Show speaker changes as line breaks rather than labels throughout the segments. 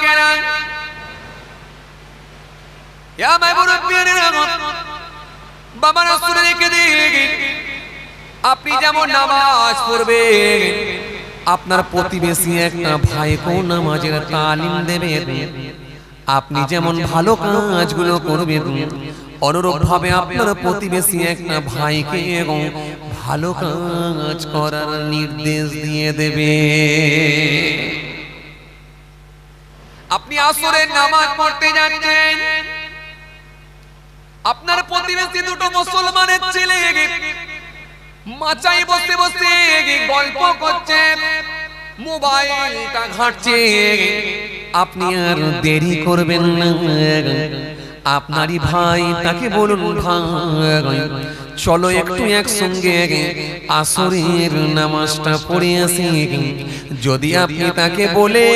কেনা আপনি যেমন নামাজ পড়বেন আপনার প্রতিবেশী একটা ভাইকেও নামাজের তালিম দেবেন আপনি যেমন ভালো কাজগুলো করবেন ভাবে আপনার প্রতিবেশী একটা ভাইকে এবং ভালো কাজ করার নির্দেশ দিয়ে দেবে আপনি আসরের নামাজ পড়তে যাচ্ছেন। আপনার প্রতিবেশী দুটো মুসলমানের ছেলে মাচাই বসে বসে গল্প করছে মোবাইলটা ঘাটছে আপনি আর দেরি করবেন না। আপনারই ভাই তাকে বলুন ভাই। চলো একটু একসঙ্গে আসরের নামাজটা পড়ে আসি। যদি আপনি তাকে বলে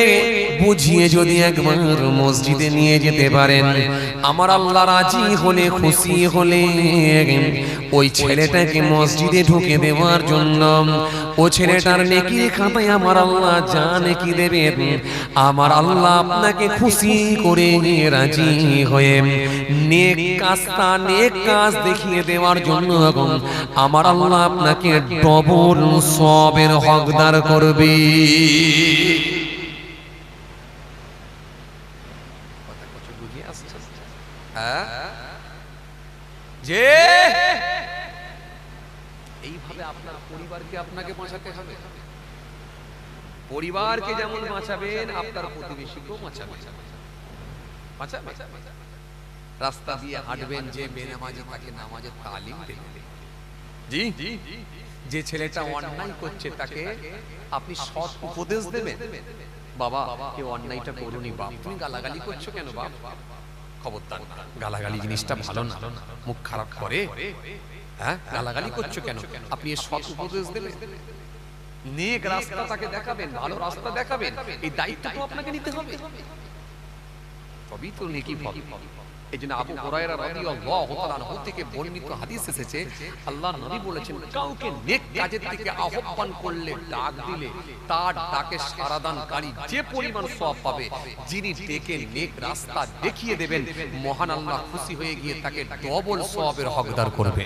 বুঝিয়ে যদি একবার মসজিদে নিয়ে যেতে পারেন। আমার আল্লাহ রাজি হলে খুশি হলে ওই ছেলেটাকে মসজিদে ঢুকে দেওয়ার জন্য। ও ছেলেটার নেকির খাতায় আমার আল্লাহ যা নেকি দেবেন। আমার আল্লাহ আপনাকে খুশি করে রাজি হয়ে নেক কাজটা নেক কাজ দেখিয়ে দেওয়ার জন্য আমার আল্লাহ আপনাকে ডবল সবের হকদার করবে। যে এইভাবে আপনার পরিবারকে আপনাকে বাঁচাতে হবে। পরিবারকে যেমন বাঁচাবেন আপনার প্রতিবেশীকেও বাঁচাবেন। বাঁচাবেন? রাস্তা দিয়ে হাঁটবেন যে বেনামাজে তাকে নামাজের তালিম দেবেন জি জি। যে ছেলেটা অন্যায় করছে তাকে আপনি সৎ উপদেশ দেবেন। বাবা কেউ অন্যায়টা করুনি বাপ। তুমি গালাগালি করছ কেন বাপ? খবরদার। গালাগালি জিনিসটা ভালো না। মুখ খারাপ করে। হ্যাঁ? গালাগালি করছ কেন? আপনি সৎ উপদেশ দেবেন। নেক রাস্তা তাকে দেখাবেন ভালো রাস্তা দেখাবেন। এই দায়িত্ব তো আপনাকে নিতে হবে। তবেই তো নেকি পাবে এই জন্য আবু তার ডাকে সারাদানকারী যে পরিমাণ সওয়াব পাবে, যিনি ডেকে নেক রাস্তা দেখিয়ে দেবেন, মহান আল্লাহ খুশি হয়ে গিয়ে তাকে ডবল সওয়াবের হকদার করবে।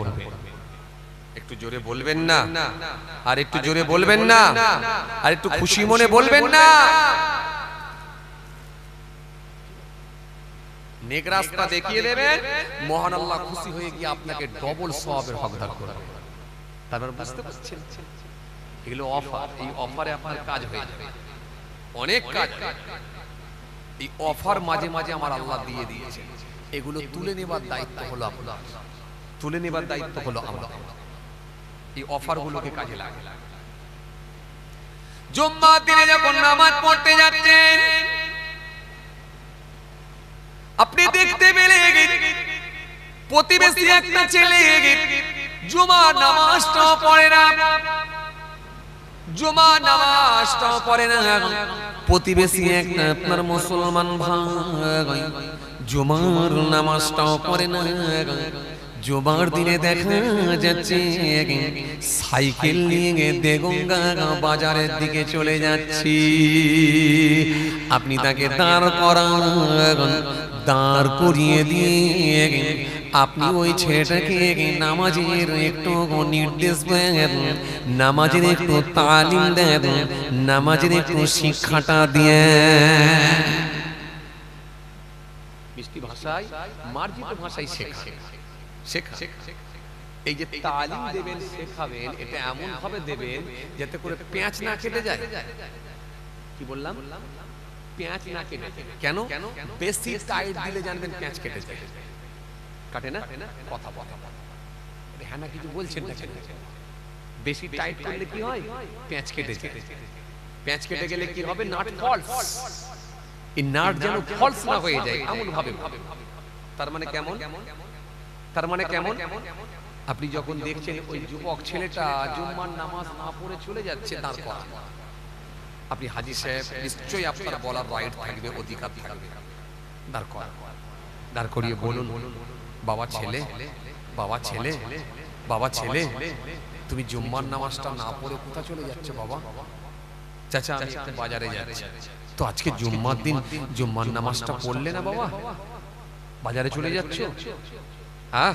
একটু জোরে বলবেন না? আর একটু জোরে বলবেন না? আর একটু খুশি মনে বলবেন না? নেক রাস্তা দেখিয়ে দেবেন মহান আল্লাহ খুশি হয়ে গিয়ে আপনাকে ডবল সওয়াবের হকদার করবে। তারপর বুঝতে পারছেন? এগুলো অফার এই অফারে আপনার কাজ হয়ে যাবে। অনেক কাজ। এই অফার মাঝে মাঝে আমার আল্লাহ দিয়ে দিয়েছে এগুলো তুলে নেবার দায়িত্ব হলো আপনার। তুলে নেবার দায়িত্ব হলো আমরা। এই অফার গুলোকে কাজে লাগে। জুম্মার দিনে যখন নামাজ পড়তে যাচ্ছেন আপনি দেখতে পেলে প্রতিবেশী একটা ছেলে জুমা নামাজটাও পড়ে না। জুমা নামাজটাও পড়ে না। প্রতিবেশী একটা আপনার মুসলমান ভাই। জুমার নামাজটাও পড়ে না। জুমার দিনে দেখা যাচ্ছে সাইকেল নিয়ে দেগঙ্গা বাজারের দিকে চলে যাচ্ছি। আপনি তাকে দাঁড় করান। দাঁড় করিয়ে দিয়ে আপনি ওই ছেলেটাকে নামাজের একটু নির্দেশ দেন। নামাজের একটু তালিম দেন। নামাজের একটু শিক্ষাটা দিয়ে মিষ্টি ভাষায় মার্জিত ভাষায় শেখা শেখা এই যে তালিম দেবেন শেখাবেন এটা এমন ভাবে দেবেন যাতে করে পেঁচ না কেটে যায়। কি বললাম? পেঁয়াজ না কেটে যায়। কেন? বেশি টাইট দিলে জানবেন পেঁয়াজ কেটে যায়। কাটে না? কথা বলা হ্যাঁ না কিছু বলছেন না বেশি টাইট করলে কি হয়? পেঁয়াজ কেটে যায়। পেঁয়াজ কেটে গেলে কি হবে? নাট ফলস এই নাট যেন ফলস না হয়ে যায়। এমন ভাবে। তার মানে কেমন? তার মানে কেমন? আপনি যখন দেখছেন ওই যুবক ছেলেটা জুম্মার নামাজ না পড়ে চলে যাচ্ছে তার পর আপনি হাজি সাহেব নিশ্চয়ই আপনার বলার রাইট থাকবে অধিকার থাকবে। দাঁড় করা। দাঁড় করিয়ে বলুন বাবা ছেলে বাবা ছেলে বাবা ছেলে তুমি জুম্মার নামাজটা না পড়ে কোথা চলে যাচ্ছে বাবা? চাচা আমি একটু বাজারে যাচ্ছি। তো আজকে জুম্মার দিন জুম্মার নামাজটা পড়লে না বাবা? বাজারে চলে যাচ্ছ? হ্যাঁ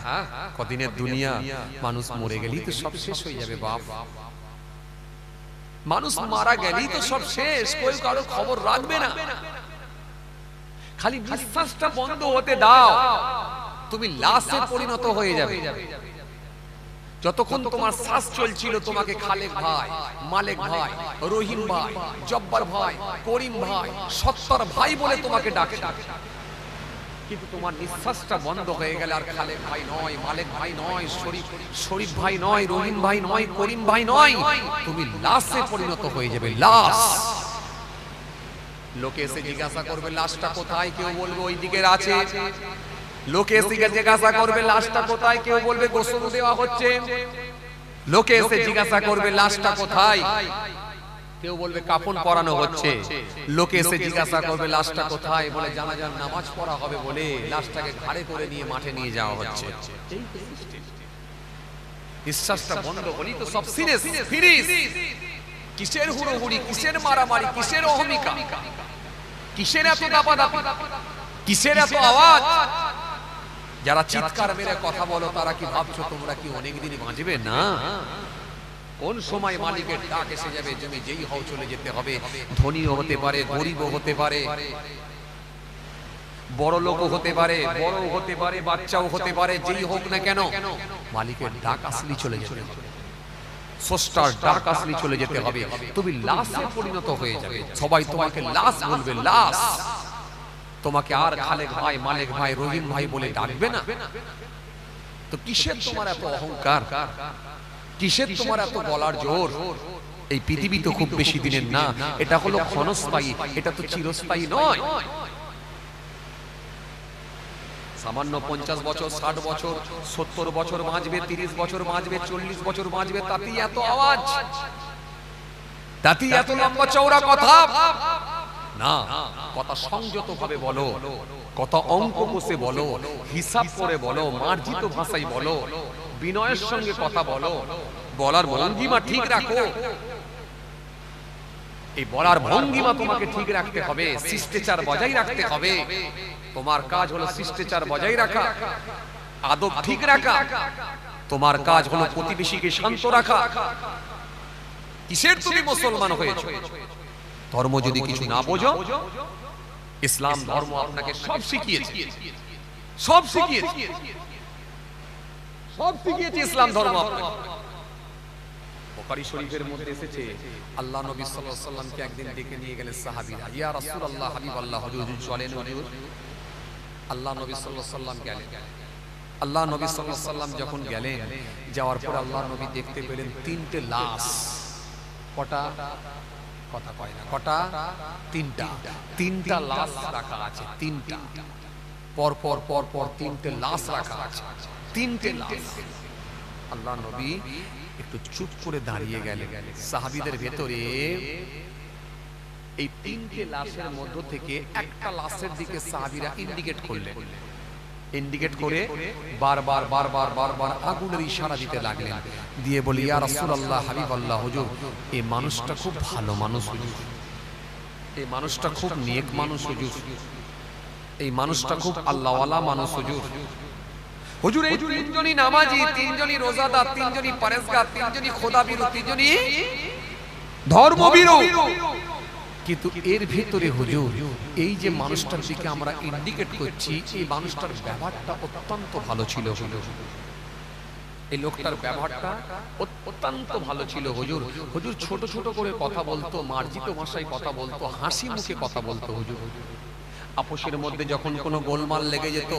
কদিনের দুনিয়া মানুষ মরে গেলেই তো সব শেষ হয়ে যাবে বাপ। মানুষ মারা গেলেই তো সব শেষ কেউ কারও খবর রাখবে না। খালি বিশ্বাসটা বন্ধ হতে দাও। তুমি লাশে পরিণত হয়ে যাবে। যতক্ষণ তোমার শ্বাস চলছিল তোমাকে খালেক ভাই মালেক ভাই রহিম ভাই জব্বার ভাই করিম ভাই সত্তর ভাই বলে তোমাকে ডাকে কিন্তু তোমার নিঃশ্বাসটা বন্ধ হয়ে গেলে আর খালেক ভাই নয়, মালেক ভাই নয়, শরীফ শরীফ ভাই নয়, রহিম ভাই নয়, করিম ভাই নয়, তুমি লাশে পরিণত হয়ে যাবে, লাশ। লোকে এসে জিজ্ঞাসা করবে, লাশটা কোথায়? কেউ বলবে, ওই দিকের আছে। লোকে এসে জিজ্ঞাসা করবে, লাশটা কোথায়? কেউ বলবে, গোসল দেওয়া হচ্ছে। লোকে এসে জিজ্ঞাসা করবে, লাশটা কোথায়? কেউ বলবে কাফন পরানো হচ্ছে। লোকে এসে জিজ্ঞাসা করবে, লাশটা কোথায়? বলে জানাজার নামাজ পড়া হবে বলে লাশটাকে ঘাড়ে করে নিয়ে মাঠে নিয়ে যাওয়া হচ্ছে। বন্ধ তো সব সিরিয়াস কিসের হুড়োহুড়ি, কিসের মারামারি, কিসের অহমিকা? কিসের এত দাপাদাপি? কিসের এত আওয়াজ? যারা চিৎকার মেরে কথা বলো, তারা কি ভাবছ তোমরা কি অনেকদিন বাঁচবে? না। কোন সময় মালিকের ডাক এসে যাবে? তুমি যেই হও চলে যেতে হবে। ধনীও হতে পারে গরিবও হতে পারে। বড় লোকও হতে পারে বড় হতে পারে বাচ্চাও হতে পারে যেই হোক না কেন মালিকের ডাক আসলি চলে যেতে হবে। স্রষ্টার ডাক আসলি চলে যেতে হবে। তুমি লাশে পরিণত হয়ে যাবে। সবাই তোমাকে লাশ বলবে লাশ। তোমাকে আর খালেক ভাই মালিক ভাই রহিম ভাই বলে ডাকবে না। তো কিসের তোমার এত অহংকার? কিসের তোমার এত বলার জোর? এই পৃথিবী তো খুব বেশি দিনের না, এটা হলো ক্ষণস্থায়ী, এটা তো চিরস্থায়ী নয়। সামান্য পঞ্চাশ বছর, ষাট বছর, সত্তর বছর বাঁচবে, তিরিশ বছর বাঁচবে, চল্লিশ বছর বাঁচবে, তাতেই এত আওয়াজ। তাতেই এত লম্বা চৌড়া কথা। না, কথা সংযত ভাবে বলো, কথা অঙ্ক কষে বলো, হিসাব করে বলো, মার্জিত ভাষায় বলো। বিনয়ের সঙ্গে কথা বলো। বলার ভঙ্গিমা ঠিক রাখো। এই বলার ভঙ্গিমা তোমাকে ঠিক রাখতে হবে। শিষ্টাচার বজায় রাখতে হবে। তোমার কাজ হলো শিষ্টাচার বজায় রাখা। আদব ঠিক রাখা। তোমার কাজ হলো প্রতিবেশীকে শান্ত রাখা। কিসের তুমি মুসলমান হয়েছো? ধর্ম যদি কিছু না বোঝো ইসলাম ধর্ম আপনাকে সব শিখিয়েছে। সব শিখিয়েছে। সব শিখিয়েছে ইসলাম ধর্ম। বুখারী শরীফের মধ্যে এসেছে, আল্লাহ নবী সাল্লাল্লাহু আলাইহি একদিন ডেকে নিয়ে গেলেন সাহাবীরা ইয়া রাসূলুল্লাহ, হাবিবাল্লাহ, হুজুর, চলেন হুজুর। আল্লাহ নবী সাল্লাল্লাহু আলাইহি আল্লাহ নবী সাল্লাল্লাহু আলাইহি যখন গেলেন, যাওয়ার পর আল্লাহ নবী দেখতে পেলেন তিনটে লাশ। কটা? কথা কয় না, কটা? তিনটা। তিনটা লাশ রাখা আছে, তিনটা। পর পর পর পর তিনটে লাশ রাখা আছে। তিনটে লাশ আল্লাহ নবী একটু চুপ করে দাঁড়িয়ে গেলেন। সাহাবীদের ভেতরে এই তিনটে লাশের মধ্য থেকে একটা লাশের দিকে সাহাবীরা ইন্ডিকেট করলেন। ইন্ডিকেট করে বারবার বারবার বারবার আগুনের ইশারা দিতে লাগলেন। দিয়ে বলি ইয়া রাসূলুল্লাহ হাবিবাল্লাহ হুজুর এই মানুষটা খুব ভালো মানুষ হুজুর। এই মানুষটা খুব নেক মানুষ হুজুর। এই মানুষটা খুব আল্লাহওয়ালা মানুষ হুজুর। হুজুর এই তিনজনই নামাজি তিনজনই রোজাদার তিনজনই পরেশগার তিনজনই খোদাবিরু তিনজনই ধর্মবিরু। কিন্তু এর ভিতরে হুজুর এই যে মানুষটার দিকে আমরা ইন্ডিকেট করছি এই মানুষটার ব্যবহারটা অত্যন্ত ভালো ছিল হুজুর। এই লোকটার ব্যবহারটা অত্যন্ত ভালো ছিল হুজুর। হুজুর ছোট ছোট করে কথা বলতো মার্জিত ভাষায় কথা বলতো হাসি মুখে কথা বলতো হুজুর। আপোষের মধ্যে যখন কোনো গোলমাল লেগে যেত,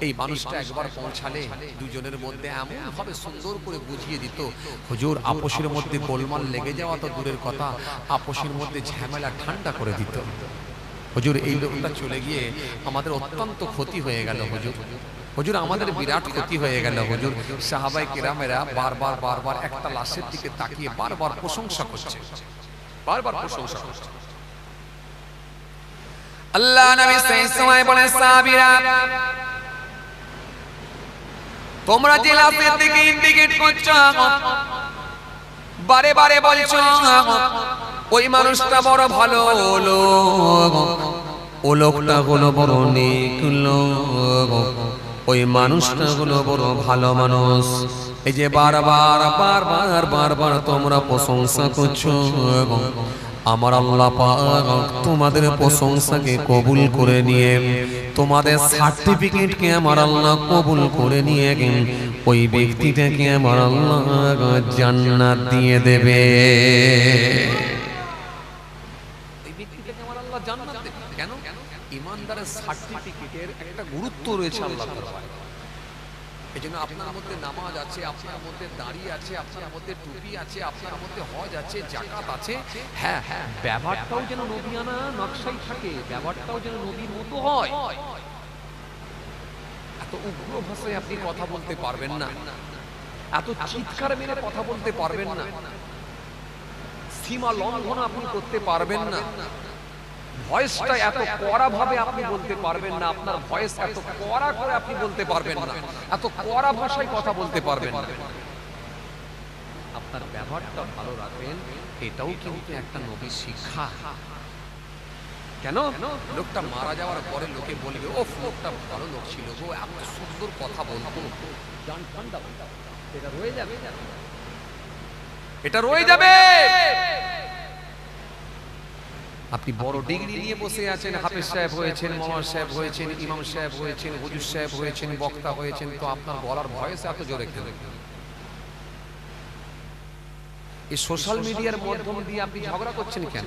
এই মানুষটা একবার পৌঁছালে দুজনের মধ্যে এমন ভাবে সুন্দর করে বুঝিয়ে দিত, হুজুর, আপোষের মধ্যে গোলমাল লেগে যাওয়া তো দূরের কথা, আপোষের মধ্যে ঝামেলা ঠান্ডা করে দিত। হুজুর, এই লোকটা চলে গিয়ে আমাদের অত্যন্ত ক্ষতি হয়ে গেল, হুজুর। হুজুর, আমাদের বিরাট ক্ষতি হয়ে গেল, হুজুর। সাহাবাই কেরামেরা বারবার বারবার একটা লাশের দিকে তাকিয়ে বারবার প্রশংসা করছে। বারবার প্রশংসা করছে। আল্লাহ নবী সেই সময় বলে তোমরা যে দিকে ইন্ডিকেট করছ, বারে বারে বলছো, ওই মানুষটা বড় ভালো লোক, ও লোকটা হলো বড় নেক লোক, ওই মানুষটা হলো বড় ভালো মানুষ। এই যে বারবার বারবার বারবার তোমরা প্রশংসা করছ আমার আল্লাহ তোমাদের প্রশংসাকে কবুল করে নিয়ে, তোমাদের সার্টিফিকেটকে আমার আল্লাহ কবুল করে নিয়ে ওই ব্যক্তিটাকে আমার আল্লাহ জান্নাত দিয়ে দেবে। কেন? ইমানদারের সার্টিফিকেটের একটা গুরুত্ব রয়েছে আল্লাহ দরবারে। এই জন্য আপনার মধ্যে নামাজ আছে, আপনার মধ্যে দাড়ি আছে, আপনার মধ্যে টুপি আছে, আপনার মধ্যে হজ আছে, জাকাত আছে। হ্যাঁ হ্যাঁ ব্যবহারটাও যেন নবিয়ানা নকশাই থাকে, ব্যবহারটাও যেন নবীর মতো হয়। এত উগ্র ভাষায় আপনি কথা বলতে পারবেন না। এত চিৎকার মেরে কথা বলতে পারবেন না। সীমা লঙ্ঘন আপনি করতে পারবেন না। ভয়েসটা এত কড়া ভাবে আপনি বলতে পারবেন না, আপনার ভয়েস এত কড়া করে আপনি বলতে পারবেন না, এত কড়া ভাষায় কথা বলতে পারবেন না। আপনার ব্যবহারটা ভালো রাখবেন, এটাও কিন্তু একটা নবীর শিক্ষা। কেন? লোকটা মারা যাওয়ার পরে লোকে বলবে ও লোকটা ভালো লোক ছিল গো, এত সুন্দর কথা বলতো। জান ঠান্ডা এটা রয়ে যাবে। এটা রয়ে যাবে। আপনি বড় ডিগ্রি নিয়ে বসে আছেন হাফেজ সাহেব হয়েছেন মামার সাহেব হয়েছেন ইমাম সাহেব হয়েছেন হুজুর সাহেব হয়েছেন বক্তা হয়েছেন তো আপনার বলার ভয়েস এত জোরে কেন? এই সোশ্যাল মিডিয়ার মাধ্যম দিয়ে আপনি ঝগড়া করছেন কেন?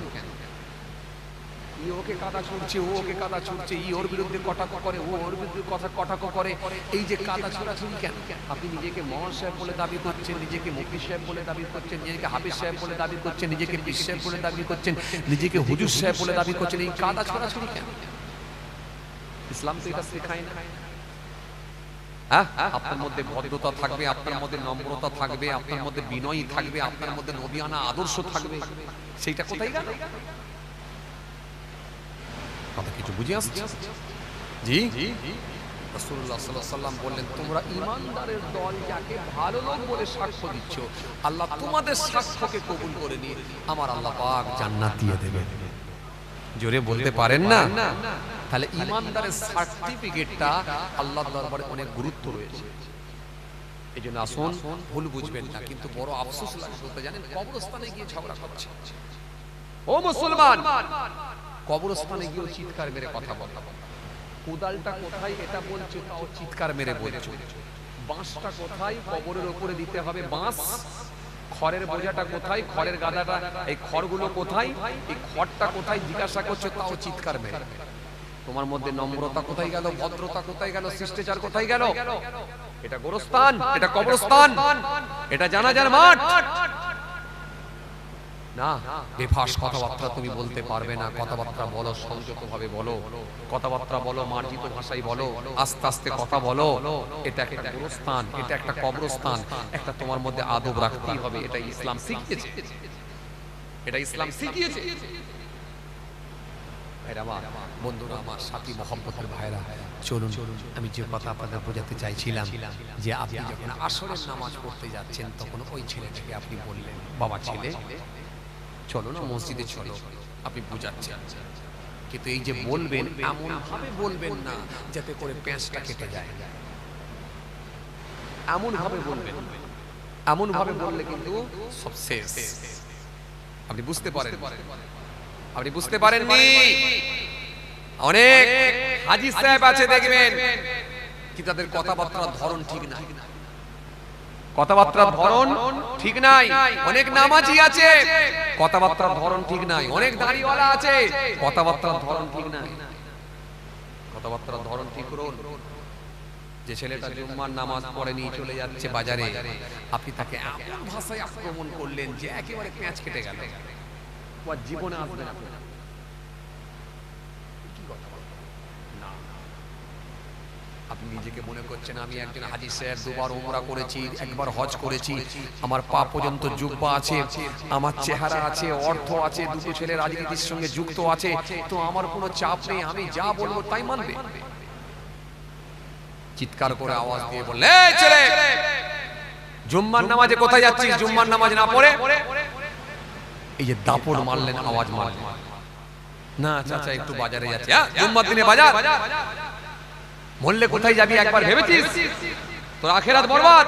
ই ওকে কাদা ছুটছে ও ওকে কাদা ছুটছে ই ওর বিরুদ্ধে কটাক করে, ও ওর বিরুদ্ধে কথা কটাক করে। এই যে কাদা ছোড়াছুড়ি কেন? আপনি নিজেকে মোহন সাহেব বলে দাবি করছেন, নিজেকে মুফতি সাহেব বলে দাবি করছেন, নিজেকে হাফিজ সাহেব বলে দাবি করছেন, নিজেকে পীর সাহেব বলে দাবি করছেন, নিজেকে হুজুর সাহেব বলে দাবি করছেন, এই কাদা ছোড়াছুড়ি কেন? ইসলাম তো এটা শেখায় না। হ্যাঁ? আপনার মধ্যে ভদ্রতা থাকবে, আপনার মধ্যে নম্রতা থাকবে, আপনার মধ্যে বিনয়ী থাকবে, আপনার মধ্যে নবিয়ানা আদর্শ থাকবে। সেইটা কোথায় গেল? কথা কিছু বুঝে আসছে? জি। সাল্লাম বললেন তোমরা ঈমানদারের দল যাকে ভালো লোক বলে সাক্ষ্য দিচ্ছ আল্লাহ তোমাদের সাক্ষ্যকে কবুল করে নিয়ে আমার আল্লাহ পাক জান্নাত দিয়ে দেবে। জোরে বলতে পারেন না? তাহলে ঈমানদারের সার্টিফিকেটটা আল্লাহর দরবারে অনেক গুরুত্ব রয়েছে। এই জন্য আসুন ভুল বুঝবেন না কিন্তু বড় আফসোস লাগে জানেন কবরস্থানে গিয়ে ঝগড়া করছে ও মুসলমান! কবরস্থানে গিয়ে চিৎকার মেরে কথা বলা। কোদালটা কোথায় এটা বলছো, তাও চিৎকার মেরে বলছো। বাঁশটা কোথায়? কবরের উপরে দিতে হবে বাঁশ। খড়ের বোঝাটা কোথায়? খড়ের গাদাটা, এই খড়গুলো কোথায়? এই খড়টা কোথায়? জিজ্ঞাসা করছ, তাও চিৎকার মেরে। তোমার মধ্যে নম্রতা কোথায় গেল? ভদ্রতা কোথায় গেল? শিষ্টাচার কোথায় গেল? এটা গোরস্থান, এটা কবরস্থান। এটা জানাজার মাঠ। না, বেফাস কথাবার্তা তুমি বলতে পারবে না, কথাবার্তা বলো সংযত ভাবে বলো, কথাবার্তা বলো, মার্জিত ভাষায় বলো, আস্তে আস্তে কথা বলো, এটা একটা গোরস্থান, এটা একটা কবরস্থান, একটা তোমার মধ্যে আদব রাখতেই হবে, এটা ইসলাম শিখিয়েছে। এটা ইসলাম শিখিয়েছে। বন্ধুরা আমার, সাথী মহব্বতের ভাইরা, চলুন, আমি যে কথা আপনাদের বোঝাতে চাইছিলাম, যে আপনি যখন আসরের নামাজ পড়তে যাচ্ছেন, তখন ওই ছেলেটাকে আপনি বললেন, বাবা ছেলে চলো না মসজিদে চলো। আপনি বুঝাচ্ছেন। কিন্তু এই যে বলবেন এমন ভাবে বলবেন না যাতে করে প্যাঁচটা কেটে যায়। এমন ভাবে বলবেন। এমন ভাবে বললে কিন্তু সব শেষ। আপনি বুঝতে পারেন আপনি বুঝতে পারেননি। অনেক হাজি সাহেব আছে দেখবেন। কি তাদের কথাবার্তার ধরন ঠিক না কথাবার্তার ধরন ঠিক নাই, অনেক নামাজি আছে। কথাবার্তার ধরন ঠিক নাই, অনেক দাড়িওয়ালা আছে। কথাবার্তার ধরন ঠিক নাই। কথাবার্তার ধরন ঠিক করুন। যে ছেলেটা জুম্মার নামাজ পড়ে নিয়ে চলে যাচ্ছে বাজারে, আপনি তাকে এমন ভাষায় আক্রমণ করলেন যে একেবারে প্যাঁচ কেটে গেল। জীবনে আসবে না কি কথা বলব? না আপনি নিজেকে মনে করছেন আমি একজন হাজি সাহেব দুবার উমরা করেছি একবার হজ করেছি আমার পা পর্যন্ত জুব্বা আছে আমার চেহারা আছে অর্থ আছে দুটো ছেলে রাজনীতির সঙ্গে যুক্ত আছে তো আমার কোনো চাপ নেই আমি যা বলব তাই মানবে। চিৎকার করে আওয়াজ দিয়ে বললে ছেলে জুম্মার নামাজে কোথায় যাচ্ছিস? জুম্মার নামাজ না পড়ে? এই যে দাপড় মারলেন আওয়াজ মারলেন। না চাচা একটু বাজারে যাচ্ছে। হ্যাঁ জুম্মার দিনে বাজার বললে কোথায় যাবি একবার ভেবেছিস? তোর আখেরাত বরবাদ।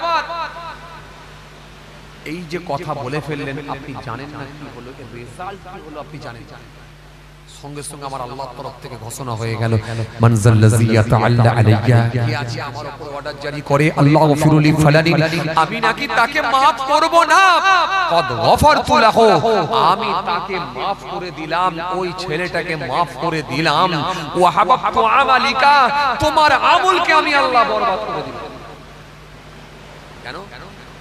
এই যে কথা বলে ফেললেন আপনি জানেন না কি হলো রেজাল্ট কি হলো আপনি জানেন জানেন সঙ্গে সঙ্গে আমার আল্লাহর তরফ থেকে ঘোষণা হয়ে গেল মানজাল্লাযী ইয়াতাআল্লা আলাইয়া কি আছে আমার উপর অর্ডার জারি করে? আল্লাহ গফিরুলি ফালানি। আমি নাকি তাকে maaf করব না? কদ গফারতু লাহু আমি তাকে maaf করে দিলাম ওই ছেলেটাকে maaf করে দিলাম ওয়া হাবাবতু আমালিকা তোমার আমলকে আমি আল্লাহ বরবাদ করে দিলাম। কেন?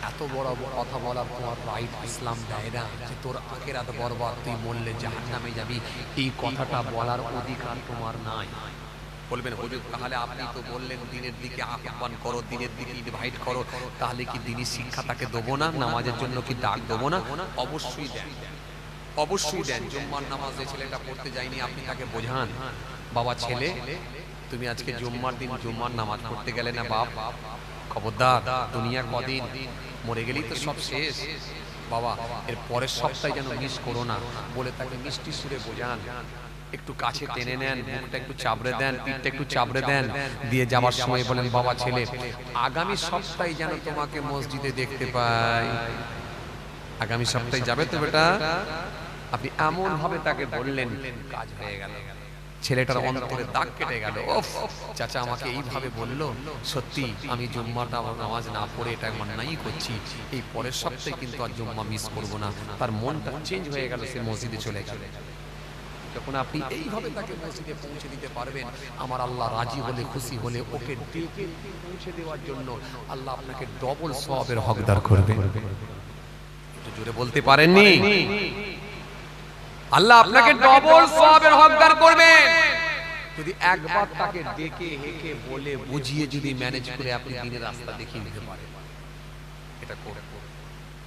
এত বড় কথা বলার তোমার রাইট ইসলাম দেয় না। যে তোর আখেরাত বরবাদ, তুই মরলে জাহান্নামে যাবি। এই কথাটা বলার অধিকার তোমার নাই। বলবেন, হুজুর, তাহলে আপনি তো বললেন দিনের দিকে আহ্বান করো, দিনের দিকে ইনভাইট করো। তাহলে কি দিনই শিক্ষা তাকে দেবো না? নামাজের জন্য কি ডাক দেবো না? অবশ্যই দেন। অবশ্যই দেন। জুম্মার নামাজ ছেলেটা পড়তে যায়নি, আপনি তাকে বোঝান। বাবা, ছেলে, তুমি আজকে জুম্মার দিন জুম্মার নামাজ পড়তে গেলে না বাপ? খবরদার দুনিয়া কদিন মরে গেলেই তো সব শেষ। বাবা, এর পরের সপ্তাহে যেন মিস করো না বলে তাকে মিষ্টি সুরে বোঝান। একটু কাছে টেনে নেন, মুখটা একটু চাবড়ে দেন, পিঠটা একটু চাবড়ে দেন, দিয়ে যাওয়ার সময় বলেন, বাবা ছেলে, আগামী সপ্তাহে যেন তোমাকে মসজিদে দেখতে পাই। আগামী সপ্তাহে যাবে তো বেটা? আপনি এমন ভাবে তাকে বললেন, কাজ হয়ে গেল। ছেলেটার অন্তরে দাগ কেটে গেল। ওফ চাচা আমাকে এইভাবে বলল সত্যি আমি জুম্মাটা নামাজ না পড়ে এটা মান্নাই করছি। এই পরের সপ্তাহে কিন্তু আর জুম্মা মিস করব না। তার মনটা চেঞ্জ হয়ে গেল সে মসজিদে চলে গেল। যখন আপনি এইভাবে তাকে মসজিদে পৌঁছে দিতে পারবেন আমার আল্লাহ রাজি হলে খুশি হলে ওকে ডেকে পৌঁছে দেওয়ার জন্য আল্লাহ আপনাকে ডবল সওয়াবের হকদার করবে। জোরে বলতে পারেননি? আল্লাহ আপনাকে ডবল সওয়াবের হকদার করবেন। যদি একবার তাকে ডেকে হেকে বলে বুঝিয়ে যদি ম্যানেজ করে আপনি দিনের রাস্তা দেখিয়ে দিতে পারেন। এটা করুন।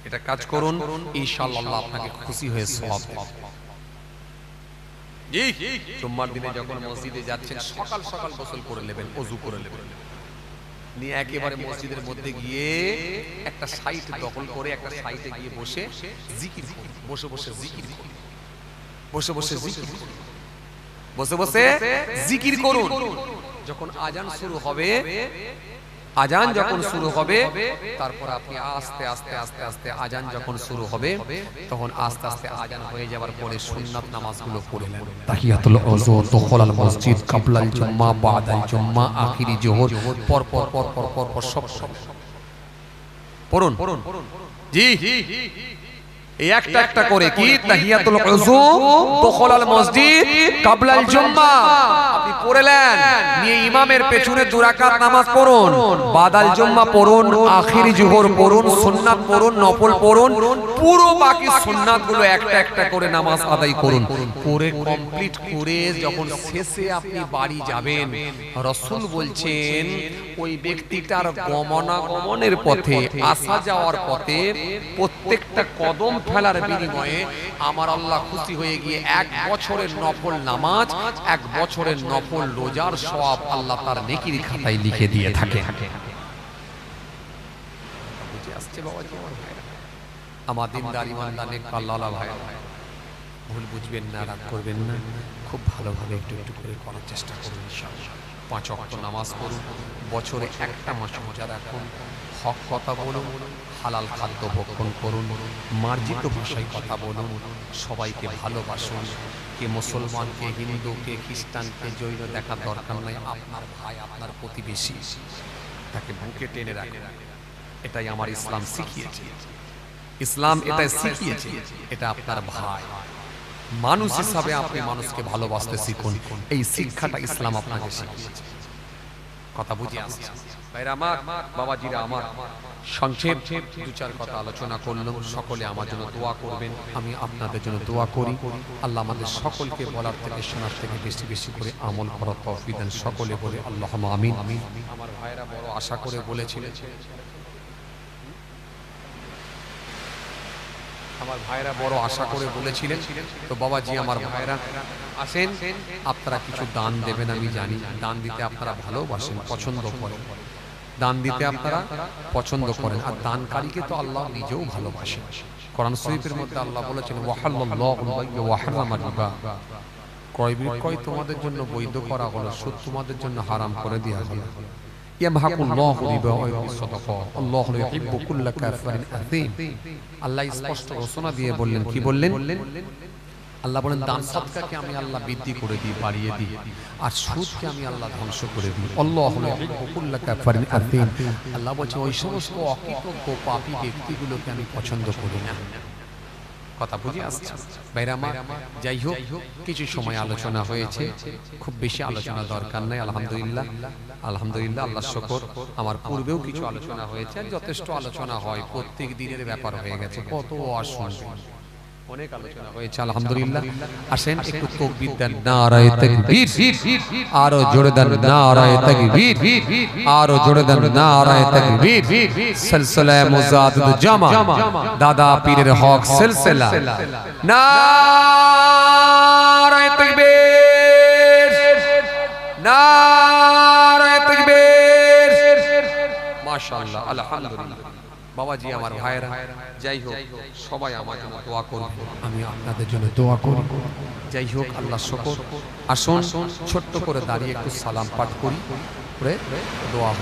এটা কাজ করুন। ইনশাআল্লাহ আল্লাহ আপনাকে খুশি হয়ে সওয়াব জি। জুম্মার দিনে যখন মসজিদে যাচ্ছেন সকাল সকাল গোসল করে নেবেন অজু করে নেবেন। নিয়ে একেবারে মসজিদের মধ্যে গিয়ে একটা সাইট দখল করে একটা সাইটে গিয়ে বসে জিকির করুন। বসে বসে জিকির করুন। বসে বসে জিকির বসে বসে জিকির করুন। যখন আজান শুরু হবে আজান যখন শুরু হবে তারপর আপনি আস্তে আস্তে আস্তে আস্তে আজান যখন শুরু হবে তখন আস্তে আস্তে আজান হয়ে যাওয়ার পরে সুন্নাত নামাজগুলো পড়ে নেন। তাহিয়াতুল ওযু দুখুলাল মসজিদ কাবলাল জুম্মা বাদাল জুম্মা আখিরি জোহর পর পর পর পর পর পর সব সব। পড়ুন। জি। এই একটা একটা করে কি? তাহিয়াতুল উযু দুখুলাল মসজিদ কাবলাল জুম্মা। আপনি পড়লেন নিয়ে ইমামের পেছনে দুই রাকাত নামাজ পড়ুন। বাদাল জুম্মা পড়ুন আখিরি জোহর পড়ুন সুন্নাত পড়ুন নফল পড়ুন পুরো বাকি সুন্নাতগুলো একটা একটা করে নামাজ আদায় করুন। করে কমপ্লিট করে যখন শেষে আপনি বাড়ি যাবেন রাসূল বলছেন ওই ব্যক্তিটার গমনাগমনের পথে আসা যাওয়ার পথে প্রত্যেকটা কদম ফেলার বিনিময়ে আমার আল্লাহ খুশি হয়ে গিয়ে এক বছরের নফল নামাজ এক বছরের নফল রোজার সব আল্লাহ তার নেকির খাতায় লিখে দিয়ে থাকে। আমার দিনদার ইমানদার নেক আল্লাহ ভাই ভুল বুঝবেন না রাগ করবেন না। খুব ভালোভাবে একটু একটু করে করার চেষ্টা করুন পাঁচ অক্ট নামাজ পড়ুন। বছরে একটা মাস রোজা রাখুন। হক কথা বলুন হালাল খাদ্য ভক্ষণ করুন। মার্জিত ভাষায় কথা বলুন। সবাইকে ভালোবাসুন। কে মুসলমান কে হিন্দু কে খ্রিস্টান কে জৈন দেখার দরকার নাই। আপনার ভাই আপনার প্রতিবেশী। তাকে বুকে টেনে রাখুন। এটাই আমার ইসলাম শিখিয়েছে। ইসলাম এটা শিখিয়েছে। এটা আপনার ভাই। মানুষ হিসাবে আপনি মানুষকে ভালোবাসতে শিখুন। এই শিক্ষাটা ইসলাম আপনাকে শিখিয়েছে। কথা বুঝে আসছে? ভাইরা আমার বাবাজিরা আমার। সংক্ষেপ দু চার কথা আলোচনা করলাম। সকলে আমার জন্য দোয়া করবেন। আমি আপনাদের জন্য দোয়া করি। আল্লাহ আমাদের সকলকে বলার থেকে শোনার থেকে বেশি বেশি করে আমল করার সকলে বলে আল্লাহ আমিন। আমার ভাইরা বড় আশা করে বলেছিলেন। আমার ভাইরা বড় আশা করে বলেছিলেন। তো বাবাজি, আমার ভাইরা আসেন, আপনারা কিছু দান দেবেন, আমি জানি। দান দিতে আপনারা ভালোবাসেন, পছন্দ করেন। দান দিতে আপনারা পছন্দ করেন। আর দানকারীকে তো আল্লাহ নিজেও ভালোবাসেন। কোরআন শরীফের মধ্যে আল্লাহ বলেছেন ক্রয় বিক্রয় তোমাদের জন্য বৈধ করা হলো, সুদ তোমাদের জন্য হারাম করে দেওয়া হলো। ইয়ামহাকুল্লাহু রিবা ওয়া ইউরবি সাদাকা আল্লাহু ইউহিব্বু কুল্লা কাফিরিন আযীম আল্লাহ স্পষ্ট ঘোষণা দিয়ে বললেন কি বললেন? আল্লাহ বলেন দান সদকাকে আমি আল্লাহ বৃদ্ধি করে দিই বাড়িয়ে দিই। আর সুদকে আমি আল্লাহ ধ্বংস করে দিই। আল্লাহ আল্লাহ বলছে ওই সমস্ত অকৃতজ্ঞ পাপী ব্যক্তিগুলোকে আমি পছন্দ করি না। কথা বুঝে আসছে বাইরামা যাই হোক, কিছু সময় আলোচনা হয়েছে। খুব বেশি আলোচনা দরকার নাই, আলহামদুলিল্লাহ। আলহামদুলিল্লাহ, আল্লাহ শকর। আমার পূর্বেও কিছু আলোচনা হয়েছে যথেষ্ট আলোচনা হয়। প্রত্যেক দিনের ব্যাপার হয়ে গেছে। কত আসুন অনেক আলোচনা হয়েছে। আলহামদুলিল্লাহ। আসেন একটু তকবীর দেন। নারায়ে তাকবীর। আরও জোরে দেন নারায়ে তাকবীর। আরও জোরে দেন নারায়ে তাকবীর। সিলসিলা মুজাদ্দিদ জামা। দাদা পীরের হক সিলসিলা। নারায়ে তাকবীর। নারায়ে তাকবীর। মাশাআল্লাহ আলহামদুলিল্লাহ। বাবাজি আমার ভাইয়েরা। যাই হোক সবাই আমার জন্য দোয়া করব আমি আপনাদের জন্য দোয়া করি যাই হোক আল্লাহ শকর আসুন ছোট্ট করে দাঁড়িয়ে একটু সালাম পাঠ করি। করে। দোয়া।